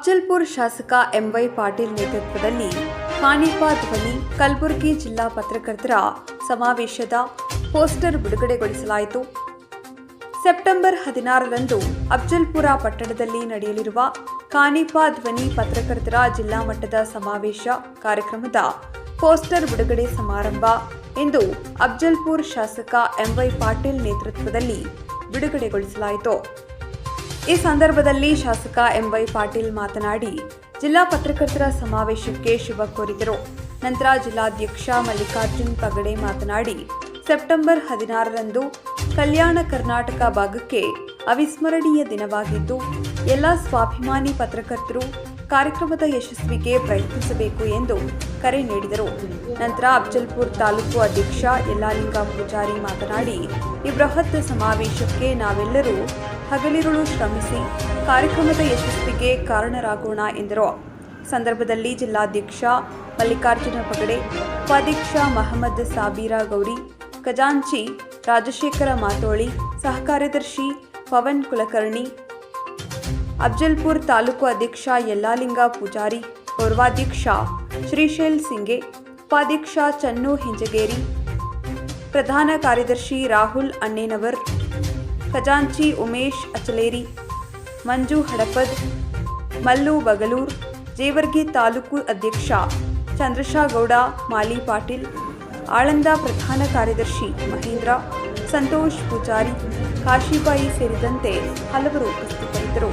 ಅಫ್ಜಲ್ಪುರ್ ಶಾಸಕ ಎಂವೈ ಪಾಟೀಲ್ ನೇತೃತ್ವದಲ್ಲಿ ಕಾಣಿಪಾ ಧ್ವನಿ ಕಲಬುರಗಿ ಜಿಲ್ಲಾ ಪತ್ರಕರ್ತರ ಸಮಾವೇಶದ ಪೋಸ್ಟರ್ ಬಿಡುಗಡೆಗೊಳಿಸಲಾಯಿತು. ಸೆಪ್ಟೆಂಬರ್ ಹದಿನಾರರಂದು ಅಫ್ಜಲ್ಪುರ ಪಟ್ಟಣದಲ್ಲಿ ನಡೆಯಲಿರುವ ಕಾಣಿಪಾ ಧ್ವನಿ ಪತ್ರಕರ್ತರ ಜಿಲ್ಲಾ ಮಟ್ಟದ ಸಮಾವೇಶ ಕಾರ್ಯಕ್ರಮದ ಪೋಸ್ಟರ್ ಬಿಡುಗಡೆ ಸಮಾರಂಭ ಎಂದು ಅಫ್ಜಲ್ಪುರ್ ಶಾಸಕ ಎಂವೈ ಪಾಟೀಲ್ ನೇತೃತ್ವದಲ್ಲಿ ಬಿಡುಗಡೆಗೊಳಿಸಲಾಯಿತು. ಈ ಸಂದರ್ಭದಲ್ಲಿ ಶಾಸಕ ಎಂವೈ ಪಾಟೀಲ್ ಮಾತನಾಡಿ, ಜಿಲ್ಲಾ ಪತ್ರಕರ್ತರ ಸಮಾವೇಶಕ್ಕೆ ಶುಭ ಕೋರಿದರು. ನಂತರ ಜಿಲ್ಲಾಧ್ಯಕ್ಷ ಮಲ್ಲಿಕಾರ್ಜುನ್ ಪಗಡೆ ಮಾತನಾಡಿ, ಸೆಪ್ಟೆಂಬರ್ ಹದಿನಾರರಂದು ಕಲ್ಯಾಣ ಕರ್ನಾಟಕ ಭಾಗಕ್ಕೆ ಅವಿಸ್ಮರಣೀಯ ದಿನವಾಗಿದ್ದು, ಎಲ್ಲ ಸ್ವಾಭಿಮಾನಿ ಪತ್ರಕರ್ತರು ಕಾರ್ಯಕ್ರಮದ ಯಶಸ್ವಿಗೆ ಪ್ರಯತ್ನಿಸಬೇಕು ಎಂದು ಕರೆ ನೀಡಿದರು. ನಂತರ ಅಫ್ಜಲ್ಪುರ್ ತಾಲೂಕು ಅಧ್ಯಕ್ಷ ಯಲ್ಲಾಲಿಂಗ ಪೂಜಾರಿ ಮಾತನಾಡಿ, ಈ ಬೃಹತ್ ಸಮಾವೇಶಕ್ಕೆ ನಾವೆಲ್ಲರೂ ಹಗಲಿರುಳು ಶ್ರಮಿಸಿ ಕಾರ್ಯಕ್ರಮದ ಯಶಸ್ವಿಗೆ ಕಾರಣರಾಗೋಣ ಎಂದರು. ಸಂದರ್ಭದಲ್ಲಿ ಜಿಲ್ಲಾಧ್ಯಕ್ಷ ಮಲ್ಲಿಕಾರ್ಜುನ ಪಗಡೆ, ಉಪಾಧ್ಯಕ್ಷ ಮಹಮ್ಮದ್ ಸಾಬೀರಾ ಗೌರಿ, ಖಜಾಂಚಿ ರಾಜಶೇಖರ ಮಾತೋಳಿ ಸಹ ಕಾರ್ಯದರ್ಶಿ ಪವನ್ ಕುಲಕರ್ಣಿ ಅಫ್ಜಲ್ಪುರ್ ತಾಲೂಕು ಅಧ್ಯಕ್ಷ ಯಲ್ಲಾಲಿಂಗ ಪೂಜಾರಿ, ಪೂರ್ವಾಧ್ಯಕ್ಷ ಶ್ರೀಶೈಲ್ ಸಿಂಗೆ, ಉಪಾಧ್ಯಕ್ಷ ಚನ್ನು ಹಿಂಜಗೇರಿ, ಪ್ರಧಾನ ಕಾರ್ಯದರ್ಶಿ ರಾಹುಲ್ ಅಣ್ಣೇನವರ್, ಖಜಾಂಚಿ ಉಮೇಶ್ ಅಚಲೇರಿ, ಮಂಜು ಹಡಪದ್, ಮಲ್ಲು ಬಗಲೂರ್, ಜೇವರ್ಗಿ ತಾಲೂಕು ಅಧ್ಯಕ್ಷ ಚಂದ್ರಶಾಗೌಡ, ಮಾಲಿ ಪಾಟೀಲ್, ಆಳಂದ ಪ್ರಧಾನ ಕಾರ್ಯದರ್ಶಿ ಮಹೇಂದ್ರ, ಸಂತೋಷ್ ಪೂಜಾರಿ, ಕಾಶಿಬಾಯಿ ಸೇರಿದಂತೆ ಹಲವರು ಉಪಸ್ಥಿತರಿದ್ದರು.